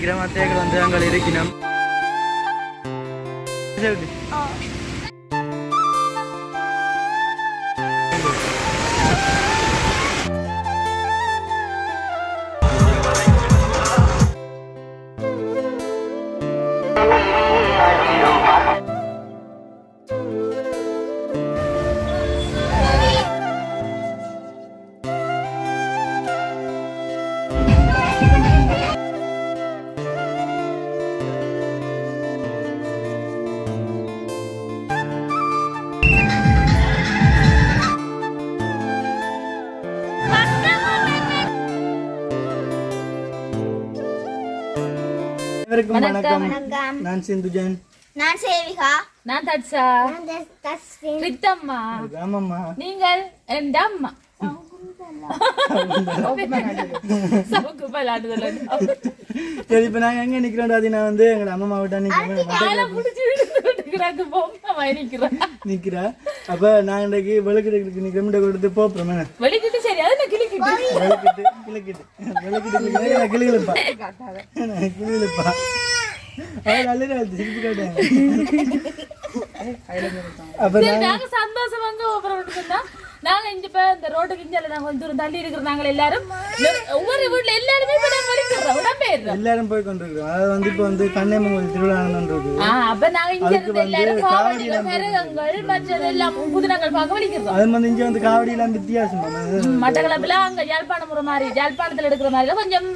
கிராமத்தேக்கள் வந்து அங்கே இருக்கணும் அனைவருக்கும் வணக்கம். வணக்கம். நான் சிந்துஜன் நான் சேவிகா. நான் தட்சா. ரித்தம்மா ஆமாம்மா. நீங்கள் என் அம்மா சரி இப்போ நாங்கள் எங்கே நிற்கிறோம் அது நான் வந்து எங்களோட அம்மா மாவட்டம் நிக்கிறேன். நிற்கிறா அப்போ நான் இன்றைக்கு நிற்கிறோம் கொடுத்து போப்புறோம் வெளிக்கிட்டு சரி விளக்கிட்டு விளக்கிட்டு கிளிகளுப்பா கிளிகளுப்பா அவள் நல்ல சிரிப்பு சந்தோஷம் வந்து அப்புறம் சொன்னா நாங்க இங்க இப்ப இந்த ரோட்டுக்கு இஞ்சால நாங்க கொஞ்சம் தூரம் தள்ளி இருக்கிற நாங்க எல்லாரும் ஒவ்வொரு வீட்டுல எல்லாருமே இப்ப நம்ம வலிக்கிறோம் உடம்பெயர்றோம் எல்லாரும் போய் கொண்டிருக்கிறோம் அதாவது வந்து இப்போ வந்து கன்னியம்மன் திருவிழா நடந்துருக்கு அப்ப நாங்க இங்க இருந்து எல்லாரும் காவடிகள் மிருகங்கள் மற்றது எல்லாம் புதினங்கள் பார்க்க வலிக்கிறோம் அது வந்து இங்கே வந்து காவடியெல்லாம் வித்தியாசம் மட்டக்களப்புல அங்க யாழ்ப்பாணம் ஒரு மாதிரி யாழ்ப்பாணத்துல எடுக்கிற மாதிரி கொஞ்சம்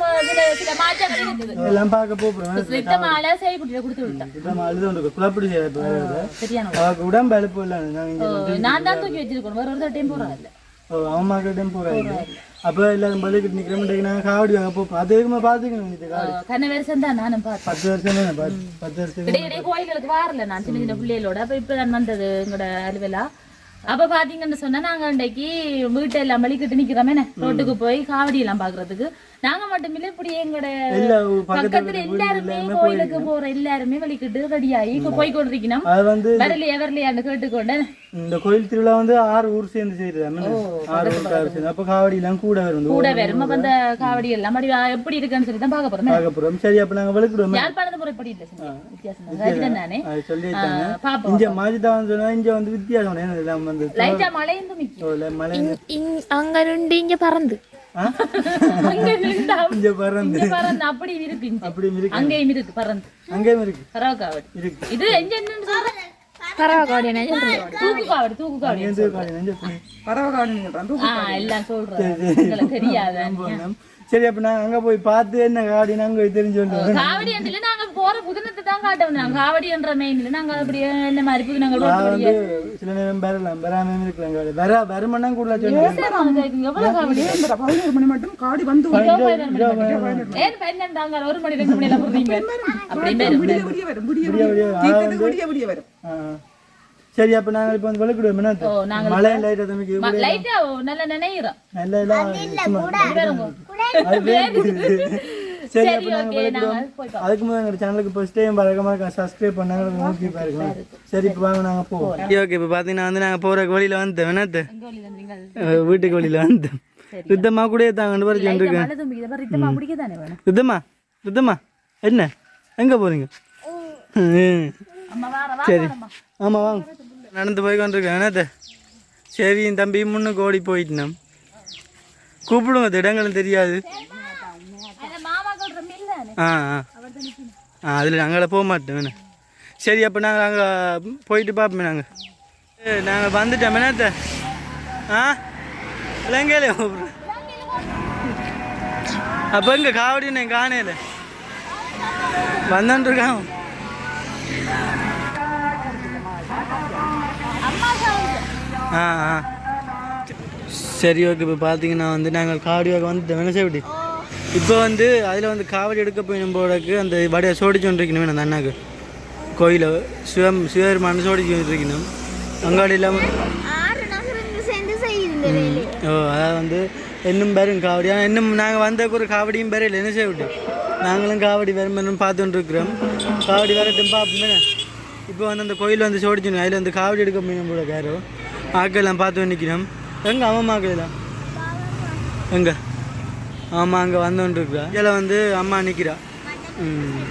சில மாற்றங்கள் இருக்குது. எல்லாம் பார்க்க போகிறோம் சுத்தமால செய்யப்பட்டு கொடுத்து விட்டேன் நம்ம அழுது குழப்படி சரியான உடம்பு அழுப்பு இல்லை நாங்கள் நான் தான் தூக்கி வச்சிருக்கணும். வேற ஒரு டைம் போறோம் இல்ல அம்மா கிட்டே போகிறாங்க அப்போ எல்லாரும் பள்ளிக்கிட்டு நிற்கிறோம் நாங்கள் காவடி வாங்க போப்போம் அது எதுக்குமா பார்த்துக்கணும் இந்த காவடி கண்ண வருஷம் தான் நானும் பத்து வருஷம் தானே பத்து வருஷம் கோயில்களுக்கு வாரல நான் சின்ன சின்ன பிள்ளைகளோட அப்ப இப்ப நான் வந்தது எங்களோட அலுவலா அப்ப பாத்தீங்கன்னு சொன்னா நாங்க அன்றைக்கு வீட்டை எல்லாம் வலிக்கிட்டு நிக்கிறோமே ரோட்டுக்கு போய் காவடி எல்லாம் பாக்குறதுக்கு நாங்க மட்டும் இல்ல இப்படி எங்களோட எல்லா பக்கத்துல எல்லாருமே கோயிலுக்கு போற எல்லாருமே வலிக்கிட்டு ரெடியாகி இப்ப போய் கொண்டிருக்கணும் அது வந்து வரலையா வரலையான்னு கேட்டுக்கொண்டு. இந்த கோயில் திருவிழா வந்து ஆறு ஊர் சேர்ந்து செய்யுது ஆறு ஊர் சேர்ந்து. அப்போ காவடி எல்லாம் கூட வரும். கூட வரும். அப்ப அந்த காவடி எல்லாம் மடி எப்படி இருக்குன்னு சொல்லி தான் பார்க்க போறோம் பார்க்க போகிறோம் சரி அப்போ நாங்கள் விளக்கிடுவோம் யாழ்ப்பாணத்து முறை எப்படி இல்லை வித்தியாசம். தான். சொல்லிட்டாங்க இங்க மாஜிதான் சொன்னா இங்க வந்து வித்தியாசம் எல்லாம் வந்து லைட்டா மலை அங்க ரெண்டு இங்க பறந்து. இங்க பறந்து. இங்க பறந்து அப்படி இருக்கு இங்க. அப்படி இருக்கு. அங்கேயும் இருக்கு பறந்து. அங்கேயும் இருக்கு. பறவை காவடி இருக்கு. இது எங்க என்னன்னு சொல்றேன் என்ன எல்லாம் சொல்றேன். உங்களுக்கு தெரியாத. சரி அப்ப நாங்க அங்க போய் பார்த்து என்ன காடி நாங்க போய் தெரிஞ்சு கொண்டு காவடி அண்டில நாங்க போற புதினத்தை தான் காட்டணும் நாங்க காவடி என்ற மெயின்ல நாங்க அப்படியே என்ன மாதிரி புதினங்கள் ரோட்டு வந்து சில நேரம் பெறலாம் பெறாம இருக்கலாம் காடி வர வருமன்னா கூட சொல்லுவேன் எவ்வளவு காவடி? பதினோரு மணி மட்டும் காடி வந்து ஏன் பன்னெண்டாங்க ஒரு மணி ரெண்டு மணி எல்லாம் புரியுங்க அப்படி பேரு விடிய விடிய வரும். தீர்த்தது விடிய விடிய வரும். சரி அப்ப நாங்க இப்ப வந்து விளக்கிடுவோம். என்ன ஓ நாங்க மழை லைட்டா தம்பிக்கு லைட்டா நல்லா நினைக்கிறோம் நல்ல. சரி அப்ப நாங்க நாங்க விளக்கிடுவோம். அதுக்கு முதல்ல எங்க சேனலுக்கு ஃபர்ஸ்ட் டைம் பழக்கமாக சப்ஸ்கிரைப் பண்ணாங்க. நோக்கி பாருங்க. சரி இப்போ வாங்க நாங்கள் போவோம். ஓகே இப்போ பார்த்தீங்கன்னா வந்து நாங்கள் போகிற வழியில் வந்தோம் என்னத்து வீட்டுக்கு வழியில் வந்தோம் ரித்தம்மா கூட தாங்க தானே வேணும்? ரித்தம்மா ரித்தம்மா என்ன? எங்கே வா சரி. ஆமாம் வாங்க. நடந்து போய் கொண்டிருக்கேன். என்னத்து சரி என் தம்பி முன்னுக்கு ஓடி போயிட்டோம் கூப்பிடுங்க அது இடங்களும் தெரியாது. ஆ ஆ. ஆ அதில் நாங்கள் போக மாட்டோம். சரி அப்போ நாங்கள் அங்கே போயிட்டு பார்ப்போம் நாங்கள் நாங்கள் வந்துட்டோம். என்னத்த? ஆ? இலங்கையில அப்போ இங்கே காவடி நான் காணையில வந்தான்ருக்கான் ஆ ஆ. சரி ஓகே இப்போ பார்த்தீங்கன்னா வந்து நாங்கள் காவடியாக வந்துட்டோம் என்ன செய்ய இப்போ வந்து அதில் வந்து காவடி எடுக்க போயிடும் போடக்கு அந்த வடையை சோடிச்சு கொண்டிருக்கணும் அந்த அண்ணாக்கு. கோயிலை சிவம் சிவபெருமான் சோடிச்சு கொண்டிருக்கணும். அங்காடி இல்லாமல் ஓ அதாவது வந்து இன்னும் பேரும் காவடி. ஆனால் இன்னும் நாங்கள் வந்தக்கு ஒரு காவடியும் பேரையில் என்ன செய்ய நாங்களும் காவடி வருமானம் பார்த்துட்டு இருக்கிறோம் காவடி வரட்டும் பார்ப்போமே இப்போ வந்து அந்த கோயில் வந்து சோடிச்சு அதில் வந்து காவடி எடுக்க போயிடும் போல காரோ ஆக்கெல்லாம் பார்த்து நிற்கிறோம் எங்கே அம்மா ஆக்கலாம் எங்கே? ஆமாம் அங்கே வந்துட்டு இருக்கிறா இதில் வந்து அம்மா நிற்கிறா ம்.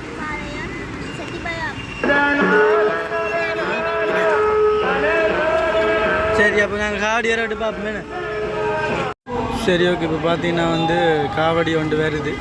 சரி அப்போ நாங்கள் காவடி ஏறாட்டு பார்ப்போமே சரி ஓகே இப்போ பார்த்தீங்கன்னா வந்து காவடி ஒன்று வருது.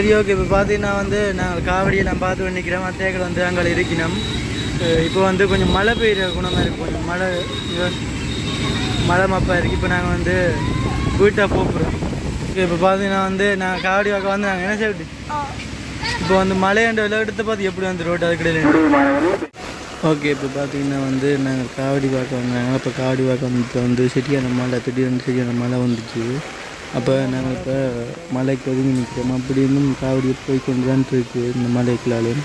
சரி ஓகே இப்போ பார்த்தீங்கன்னா வந்து நாங்கள் காவடியெல்லாம் பார்த்து நிற்கிறோம் மத்தையாக்கள் வந்து அங்கே இருக்கணும் இப்போ வந்து கொஞ்சம் மழை பெய்கிற குணமாக இருக்குது கொஞ்சம் மழை மழை மப்பாக இருக்குது இப்போ நாங்கள் வந்து வீட்டாக போகிறோம் ஓகே இப்போ பார்த்தீங்கன்னா வந்து நாங்கள் காவடி வாக்க வந்து நாங்கள் என்ன செய்விட்டு இப்போ வந்து மலையாண்ட விளையாட்டத்தை பார்த்து எப்படி வந்து ரோடு அதுக்கிடையில் ஓகே இப்போ பார்த்தீங்கன்னா வந்து நாங்கள் காவடி பார்க்க வந்தாங்க. இப்போ காவடி பார்க்க வந்து வந்து சரியான மழை திடீர்னு சரியான மழை வந்துச்சு. அப்போ நாங்கள் இப்போ மலைக்கு ஒதுங்கி நிற்கிறோம் அப்படி இன்னும் காவடி போய் கொண்டு தான் இருக்குது இந்த மலைக்குள்ளாலும்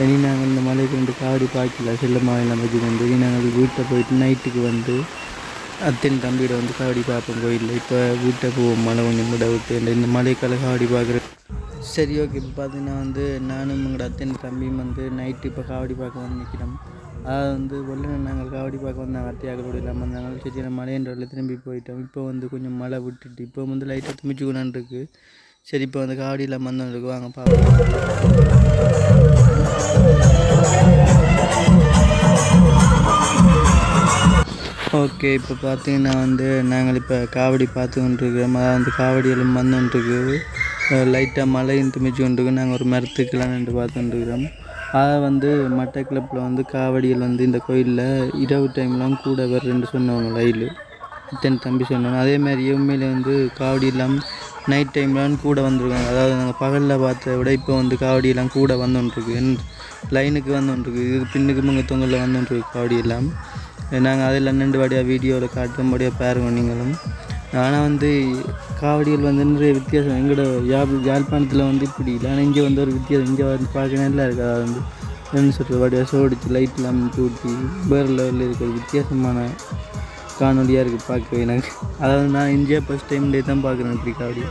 இனி நாங்கள் இந்த மலைக்கு வந்து காவடி பார்க்கல செல்லமாக எல்லாம் வச்சு வந்து இனி நாங்கள் வீட்டை போயிட்டு நைட்டுக்கு வந்து அத்தின் தம்பியோட வந்து காவடி பார்ப்போம் கோயிலில். இப்போ வீட்டை போவோம். மழை கொஞ்சம் கூட விட்டு இந்த- இந்த மலைக்கால காவடி பார்க்குற சரி ஓகே. இப்போ பார்த்தீங்கன்னா வந்து நானும் எங்களோட அத்தன் தம்பியும் வந்து நைட்டு இப்போ காவடி பார்க்க வந்து நிற்கிறோம் அதாவது வந்து வெள்ளன நாங்கள் காவடி பார்க்க வந்தாங்க அத்தையாக்களோட இல்லாமல் இருந்தாங்க. சரி நம்ம மலையன்றவில் திரும்பி போயிட்டோம். இப்போ வந்து கொஞ்சம் மழை விட்டுட்டு இப்போ வந்து லைட்டாக துமிச்சு இருக்குது சரி இப்போ வந்து காவடி இல்லாமல் வந்தவங்களுக்கு வாங்க பார்ப்போம். ஓகே இப்போ பார்த்தீங்கன்னா வந்து நாங்கள் இப்போ காவடி பார்த்து இருக்கிறோம் அதாவது வந்து காவடி எல்லாம் வந்துருக்கு லைட்டாக மழையும் துமிச்சு கொண்டிருக்கு. நாங்கள் ஒரு மரத்துக்கெல்லாம் நின்று பார்த்துட்டுருக்குறோம் அதை வந்து மட்ட கிளப்பில் வந்து காவடியில் வந்து இந்த கோயிலில் இரவு டைம்லாம் கூட வருதுன்னு சொன்னவங்க லைலு. இத்தனை தம்பி சொன்னாங்க அதே மாதிரி வந்து காவடி இல்லாமல் நைட் டைம்லாம் கூட வந்திருக்காங்க. அதாவது நாங்கள் பகலில் பார்த்த விட இப்போ வந்து காவடியெல்லாம் கூட வந்துட்டுருக்கு லைனுக்கு வந்துட்டுருக்கு இது பின்னுக்கு முங்க தொங்கலில் வந்துட்டுருக்கு காவடி எல்லாம் நாங்கள் அதில் நின்று வாடியாக வீடியோவில் காட்டும்படியாக பாருங்க நீங்களும். ஆனால் வந்து காவடிகள் வந்து நிறைய வித்தியாசம். எங்களோட யாழ் யாழ்ப்பாணத்தில் வந்து இப்படி இல்லை. ஆனால் இங்கே வந்து ஒரு வித்தியாசம். இங்கே வந்து பார்க்க நல்லா இருக்குது அதாவது வந்து என்ன சொல்கிறது வாடியாக சோடிச்சு லைட் இல்லாமல் தூட்டி வேறு லெவலில் இருக்கிற வித்தியாசமான காணொலியாக இருக்குது பார்க்கவே எனக்கு. அதாவது நான் இந்தியா ஃபஸ்ட் டைம்லேயே தான் பார்க்குறேன் இப்படி காவடி.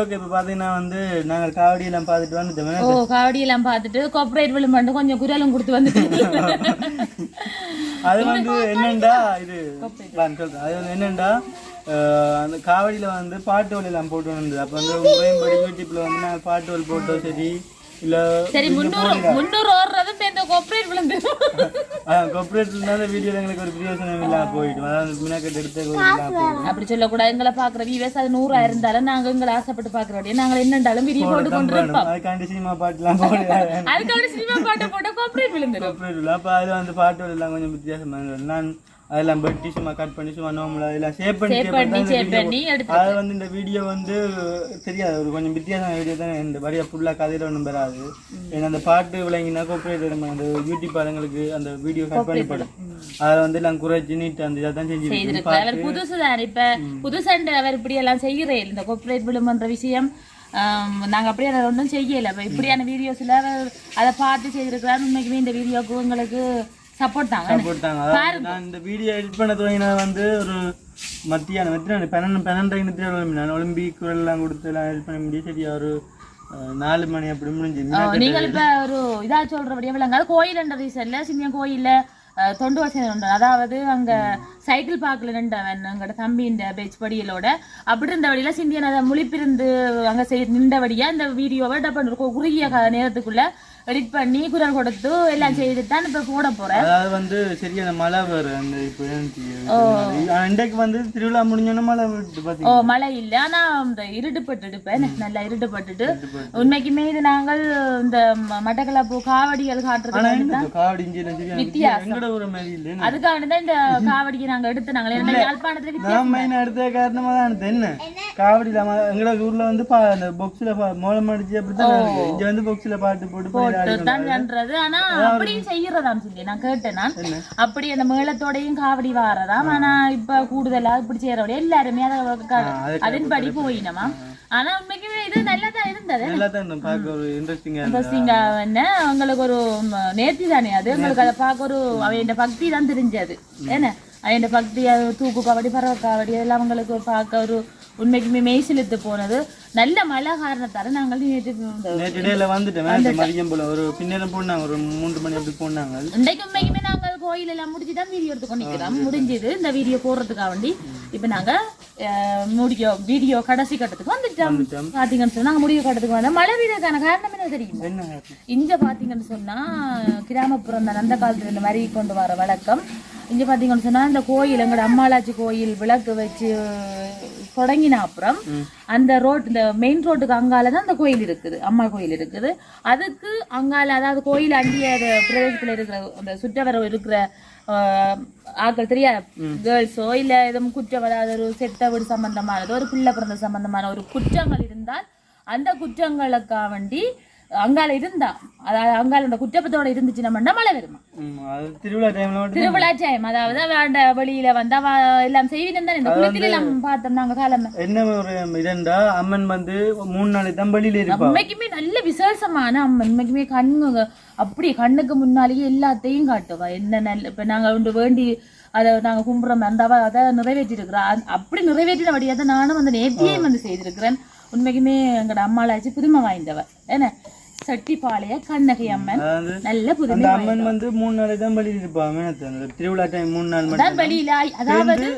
ஓகே இப்போ பார்த்தீங்கன்னா வந்து நாங்கள் காவடியெல்லாம் பார்த்துட்டு வந்துட்டோம் ஓ காவடி எல்லாம் பார்த்துட்டு கோஆபரேட் விழுமண்டு கொஞ்சம் குரலும் கொடுத்து வந்துட்டு. அது வந்து என்னண்டா இது? சொல்றேன். அது வந்து என்னண்டா? அந்த காவடியில வந்து பாட்டு வலி எல்லாம் போட்டு வந்தது. அப்போ வந்து முறையும்படி யூடியூப்ல வந்து நாங்கள் பாட்டு வலி போட்டோம் சரி. இல்ல சரி முன்னூறு முன்னூறு ஓடுறதும் இந்த கோஆபரேட் விழுந்து. வீடியோல எங்களுக்கு ஒரு பிரியோசனம் இல்லாம போயிட்டு அதாவது எடுத்து போயிடும். அப்படி சொல்லக்கூடாது எங்களை பாக்குற வியூவர்ஸ் அது நூறா இருந்தாலும் நாங்க எங்களை ஆசைப்பட்டு பாக்குறோடைய நாங்க என்னண்டாலும் விரிவு போட்டு கொண்டு இருப்போம் அதுக்காண்டி சினிமா பாட்டுலாம் போடுறாங்க அதுக்காக சினிமா பாட்டை போட்டு கோஆபரேட் விழுந்துடும் கொப்பரேட்ல அப்போ அதில் வந்து பாட்டு எல்லாம் கொஞ்சம் வித்தியாசமா நான் அதெல்லாம் வெட்டி சும்மா கட் பண்ணி சும்மா நார்மலா எல்லாம் சேவ் பண்ணி save பண்ணி பண்ணி தான் video பண்ணி அது வந்து இந்த வீடியோ வந்து தெரியாது. ஒரு கொஞ்சம் வித்தியாசமான வீடியோ தான். இந்த வழியா ஃபுல்லா கதையில ஒன்றும் பெறாது. ஏன்னா அந்த பாட்டு விளங்கினா கோப்பரேட் அந்த யூடியூப் ஆளுங்களுக்கு அந்த வீடியோ கட் பண்ணப்படும் அதை வந்து எல்லாம் குறைச்சி நீட்டு அந்த இதை தான் செஞ்சு அவர் புதுசுதான் இப்ப புதுசண்டு அவர் இப்படி எல்லாம் செய்கிறே இந்த கோஆபரேட் விழுமன்ற விஷயம் நாங்க அப்படியே அதை ஒன்றும் செய்யல. இப்ப இப்படியான வீடியோஸ்ல அதை பார்த்து செய்திருக்கிறார். உண்மைக்குமே இந்த வீடியோக்கு உங்களுக்கு சப்போர்ட் தாங்க. போட்டாங்க அதாவது நான் இந்த வீடியோ எடிட் பண்ண துவங்கினா வந்து ஒரு மத்தியானம் மத்தியானம் பன்னெண்டு பன்னெண்டரை நித்திரம் நான் ஒலிம்பிக் எல்லாம் கொடுத்து எல்லாம் எடிட் பண்ண முடியும் சரியா ஒரு நாலு மணி அப்படி முடிஞ்சு. நீங்கள் இப்ப ஒரு இதா சொல்றபடியே விளங்காது கோயில் என்ற ரீசன்ல சின்ன கோயில்ல தொண்டு வசதி அதாவது அங்க சைக்கிள் பார்க்கல நின்றவன் எங்களோட தம்பியின் பேச் படியலோட. அப்படி இருந்த வழியில சிந்தியன் அதை முழிப்பிருந்து அங்க நின்றபடியா இந்த வீடியோவை டப் பண்ணி குறுகிய நேரத்துக்குள்ள எடிட் பண்ணி குரல் கொடுத்து எல்லாம் செய்துட்டு தான் இப்ப போட போறேன். அதாவது வந்து சரியான மழை வரும் அந்த இப்போ இன்றைக்கு வந்து திருவிழா முடிஞ்சோன்னா மழை விட்டு ஓ மழை இல்ல. ஆனா இந்த இருட்டுப்பட்டு இருப்பேன் நல்லா இருட்டுப்பட்டுட்டு உண்மைக்குமே இது நாங்கள் இந்த மட்டக்களப்பு காவடிகள் காட்டுறது வித்தியாசம். அதுக்காக தான் இந்த காவடிக்கு நாங்க எடுத்து நாங்கள் நான் மெயின் அடுத்த காரணமா தான் என்ன? காவடி இல்லாம எங்களோட ஊர்ல வந்து பா அந்த பொக்ஸ்ல மோளம் அடிச்சு அப்படித்தான் இருக்கு. இங்க வந்து பொக்ஸ்ல பாட்டு போட்டு தான் ஆனா அப்படியும் செய்யறதாம் சொல்லி நான் கேட்டேன் நான். அப்படி அந்த மேளத்தோடையும் காவடி வாரதாம். ஆனா இப்ப கூடுதலா இப்படி செய்யறோட எல்லாருமே அதை அதன்படி போயினமா. ஆனா உண்மைக்குமே இது நல்லதா இருந்தது. நல்லா தான் இருந்தது. இன்ட்ரெஸ்டிங்கா என்ன? உங்களுக்கு ஒரு நேர்த்தி தானே அது? உங்களுக்கு அதை பார்க்க ஒரு அவையோட பக்தி தான் தெரிஞ்சது. என்ன? அவையோட பக்தி அது தூக்கு காவடி பறவை காவடி அதெல்லாம் உங்களுக்கு பார்க்க ஒரு உண்மைக்குமே மெய்சிலுத்து போனது நல்ல மழை காரணத்தால நாங்கள் நேற்று இந்த நேற்று டேல வந்துட்டேன் வேலை மதியம் போல ஒரு பின்னேரம் போனாங்க ஒரு மூன்று மணி அப்படி போனாங்க இன்றைக்கு உண்மைக்குமே நாங்கள் கோயில் எல்லாம் முடிச்சு தான் வீடியோ எடுத்து கொண்டிருக்கிறோம் முடிஞ்சது இந்த வீடியோ போடுறதுக்காக வேண்டி இப்போ நாங்க அஹ், முடியோ வீடியோ கடைசி கட்டத்துக்கு வந்துட்டோம் பாத்தீங்கன்னு சொன்னா நாங்க முடிவு கட்டத்துக்கு வந்தோம் மழை வீடுக்கான காரணம் என்ன தெரியுமா? இங்க பாத்தீங்கன்னு சொன்னா கிராமப்புறம் அந்த காலத்துல இந்த மாதிரி கொண்டு வர வழக்கம் இங்க பாத்தீங்கன்னு சொன்னா இந்த கோயில் எங்களோட அம்மாளாச்சி கோயில் விளக்கு வச்சு தொடங்கின அப்புறம் அந்த ரோட் இந்த மெயின் ரோட்டுக்கு அங்கால தான் அந்த கோயில் இருக்குது அம்மா கோயில் இருக்குது. அதுக்கு அங்கால அதாவது கோயில் அண்டிய பிரதேசத்துல இருக்கிற அந்த சுற்றவர இருக்கிற ஆஹ், ஆட்கள் தெரியாத கேர்ள்ஸோ இல்ல எதுவும் குற்றம் அதாவது ஒரு செத்த வீடு சம்பந்தமானதோ ஒரு பிள்ளை பிறந்த சம்பந்தமான ஒரு குற்றங்கள் இருந்தால் அந்த குற்றங்களுக்காக வேண்டி அங்கால இருந்தா. அதாவது அங்கால இந்த குற்றப்பத்தோட இருந்துச்சுன்னா மழை வருமா திருவிழா ஜெயம் அதாவது வேண்ட வெளியில வந்து எல்லாம் செய்வினம் தானே இந்த குளத்துல எல்லாம் பார்த்தோம் நாங்க காலம். என்ன ஒரு இதண்டா? அம்மன் வந்து மூணு நாளைக்கு தான் வெளியில இருப்பா. உண்மைக்குமே நல்ல விசேஷமான அம்மன். உண்மைக்குமே கண்ணு அப்படி கண்ணுக்கு முன்னாலேயே எல்லாத்தையும் காட்டுவா. என்ன நல்ல இப்ப நாங்க ஒன்று வேண்டி அதை நாங்க கும்பிட்றோம் அந்த அவ அதை நிறைவேற்றி இருக்கிறோம் அப்படி நிறைவேற்றினபடியா தான் நானும் வந்து நேர்த்தியும் வந்து செய்திருக்கிறேன். உண்மைக்குமே எங்களோட அம்மாளாச்சு புதுமை வாய்ந்தவ. என்ன? செட்டிப்பாளைய கண்ணகி அம்மன். நல்ல புதுமை அந்த அம்மன் வந்து மூணு நாளைக்கு தான் வெளியில இருப்பா மேனத்து அந்த திருவிழா டைம் மூணு நாள் மட்டும் வெளியில அதாவது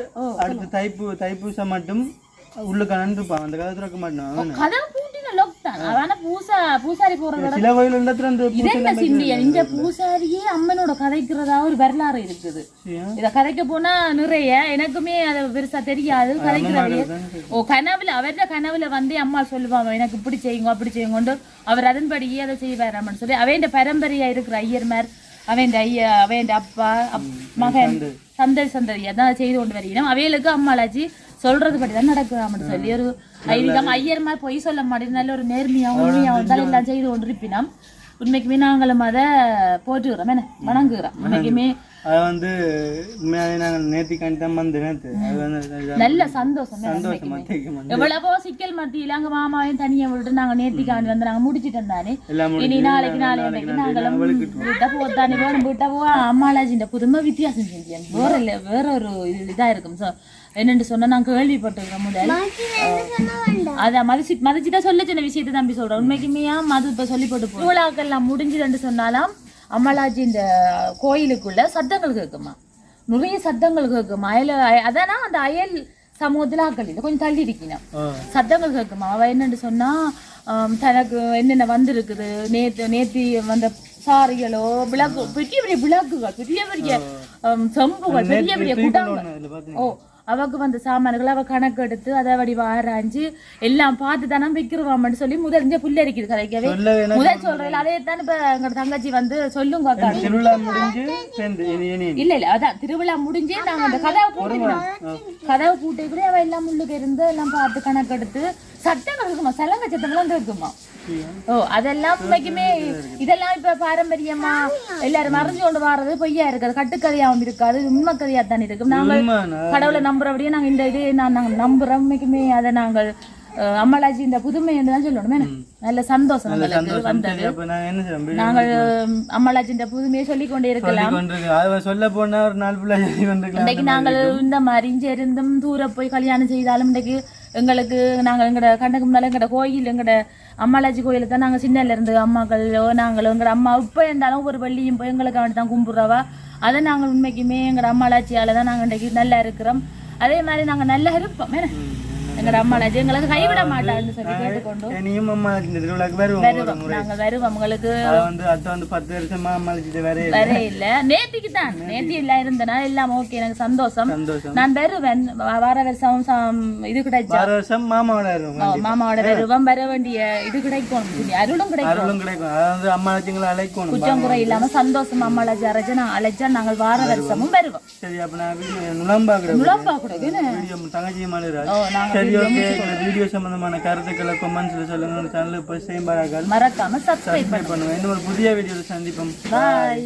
அடுத்து தைப்பூ தைப்பூசம் மட்டும் உள்ளுக்கு இருப்பான் அந்த காலத்துல இருக்க மாட்டான் கதவு பூட்டின லோக் தான். பூசாரி போறதோட சில கோயில் இடத்துல அந்த இதென்ன சிந்தியன் இந்த பூசாரியே அம்மனோட கதைக்கிறதா ஒரு வரலாறு இருக்குது. இத கதைக்க போனா நிறைய. எனக்குமே அது பெருசா தெரியாது. கதைக்கிறவையே ஓ கனவுல அவர்ட கனவுல வந்து அம்மா சொல்லுவாங்க எனக்கு இப்படி செய்யுங்க அப்படி செய்யுங்க அவர் அதன்படியே அதை செய்வாராமன்னு சொல்லி. அவன் பரம்பரையா இருக்கிற ஐயர்மார் அவன் ஐயா அவன் அப்பா அப்- மகன் சந்ததி சந்ததி அதான் செய்து கொண்டு வருகிறோம் அவைகளுக்கு அம்மாளாச்சி சொல்றது படி தான் நடக்குதாம்னு சொல்லி ஒரு ஐதீகம் ஐயர்மார் பொய் சொல்ல மாட்டேன் நல்ல ஒரு நேர்மையாகவும் உண்மையாகவும் தான் எல்லாம் செய்து கொண்டு இருப்பினோம் உண்மைக்குமே நாங்களும் அதை போற்றுகிறோம். என்ன? வணங்குகிறோம். உண்மைக்குமே அது வந்து உண்மையாவே நாங்கள் நேத்திக்காண்டி தான் வந்து நேத்து அது வந்து நல்ல சந்தோஷம் சந்தோஷமா எவ்வளவோ சிக்கல் மத்தியில அங்க மாமாவையும் தனியா விட்டு நாங்க நேத்திக்காண்டி வந்து நாங்க முடிச்சிட்டோம் தானே இனி நாளைக்கு நாளை அன்னைக்கு நாங்களும் வீட்டை போத்தானே வேணும் வீட்டை போவா அம்மாளாஜி இந்த புதுமை வித்தியாசம் செஞ்சேன் வேற இல்ல வேற ஒரு இது இதா இருக்கும். So, என்னன்னு சொன்னா நான் கேள்விப்பட்டிருக்கேன் முதல். அதான் மதிச்சு மதிச்சு தான் சொல்ல சொன்ன விஷயத்தை தம்பி சொல்றேன் உண்மைக்குமே மது இப்ப சொல்லி போட்டு திருவிழாக்கெல்லாம் முடிஞ்சுதுன்னு சொன்னாலும் அம்மலாஜி இந்த கோயிலுக்குள்ள சத்தங்கள் கேட்குமா? நிறைய சத்தங்கள் கேட்குமா? அயல அதானா? அந்த அயல் சமூகத்துல ஆக்கள் இல்லை கொஞ்சம் தள்ளி இருக்கணும் சத்தங்கள் கேட்குமா? அவ என்னன்னு சொன்னா ஆம், தனக்கு என்னென்ன வந்திருக்குது? நேத்து நேத்தி வந்த சாரிகளோ விளக்கு பெரிய பெரிய விளக்குகள் பெரிய பெரிய செம்புகள் பெரிய பெரிய குடங்கள். ஓ அவக்கு வந்த சாமான்கள் அவ கணக்கு எடுத்து அதை வடி ஆராய்ஞ்சு எல்லாம் பார்த்து தானே வைக்கிறவாமன்னு சொல்லி முதல் இந்த புல்ல இருக்குது கதைக்கவே முதல் சொல்றேன் அதே தான் இப்ப எங்க தங்கச்சி வந்து சொல்லுங்க அக்கா. திருவிழா முடிஞ்சு இல்ல இல்ல அதான் திருவிழா முடிஞ்சே நாங்க அந்த கதவை பூட்டிக்கிறோம் கதவை பூட்டி கூட அவ எல்லாம் முள்ளுக்கு இருந்து எல்லாம் பார்த்து கணக்கு எடுத்து சட்டங்கள் இருக்குமா? சலங்க சத்தம்லாம் இருக்குமா? ஓ அதெல்லாம் உண்மைக்குமே இதெல்லாம் இப்ப பாரம்பரியமா எல்லாரும் மறைஞ்சு கொண்டு வர்றது பொய்யா இருக்காது கட்டுக்கதையாவும் இருக்காது உண்மை கதையா தான் இருக்கும் நாங்கள். கடவுளை நம்புறபடியே நாங்க இந்த இது நான் நாங்க நம்புறோம். உண்மைக்குமே அதை நாங்கள் அஹ், அம்மலாஜி இந்த புதுமை என்று தான் சொல்லணுமே. நல்ல சந்தோஷம் நாங்கள் அம்மலாஜி இந்த புதுமையை சொல்லிக் கொண்டே இருக்கலாம். சொல்ல போனா ஒரு நாள் இன்றைக்கு நாங்கள் இந்த மாதிரி இருந்தும் தூர போய் கல்யாணம் செய்தாலும் இன்றைக்கு எங்களுக்கு நாங்கள் எங்களோட கண்ணுக்கு முன்னால் எங்களோட கோயில் எங்களோட அம்மாலாஜி கோயிலுக்கு தான் நாங்கள் சின்னல இருந்து அம்மாக்களோ நாங்களோ எங்களோட அம்மா இப்போ இருந்தாலும் ஒரு வள்ளியும் போய் எங்களுக்கு அவன் தான் கும்பிட்றவா. அதை நாங்கள் உண்மைக்குமே எங்களோட அம்மாளாச்சியால தான் நாங்கள் இன்றைக்கு நல்லா இருக்கிறோம். அதே மாதிரி நாங்கள் நல்லா இருப்போம். ஏன்னா எங்கட அம்மாளாச்சி எங்களுக்கு கைவிட மாட்டான்னு சொல்லி கேட்டுக்கொண்டு இனியும் அம்மா இந்த திருவிழாக்கு வருவோம் நாங்கள் வருவோம் உங்களுக்கு வந்து அடுத்த வந்து பத்து வருஷமா அம்மா அழைச்சிட்டு வேற வரே இல்ல நேத்திக்கு தான் நேத்தி எல்லாம் இருந்தனா எல்லாம் ஓகே எனக்கு சந்தோஷம் நான் வருவேன் வ- வார வருஷம் சம்- இது கிடைச்சா ஆறு வருஷம் மாமாவோட வருவோம் மாமாவோட வருவம் வர வேண்டிய இது கிடைக்கும் சொல்லி அருளும் கிடைக்கும் அருளும் கிடைக்கும் அதாவது அம்மா அழைச்சிங்களை அழைக்கணும் குற்றம் குறை இல்லாம சந்தோஷம் அம்மா அழைச்சி அரைச்சு நான் அழைச்சா நாங்கள் வார வருஷமும் வருவோம் சரி அப்ப நான் வீடியோ நுழம்பாக்குறேன் நுழம்பா கூட வீடியோ தங்கச்சி மாலுராஜ் ஓ நாங்க சரி ஓகே இந்த வீடியோ சம்பந்தமான கருத்துக்களை கொமெண்ட்ஸ்ல சொல்லுங்க. சேனலுக்கு போய் பாராக்கால் மறக்காம சப்ஸ்கிரைப் பண்ணுவேன் இன்னும் ஒரு புதிய வீடியோவில் சந்திப்போம். பாய்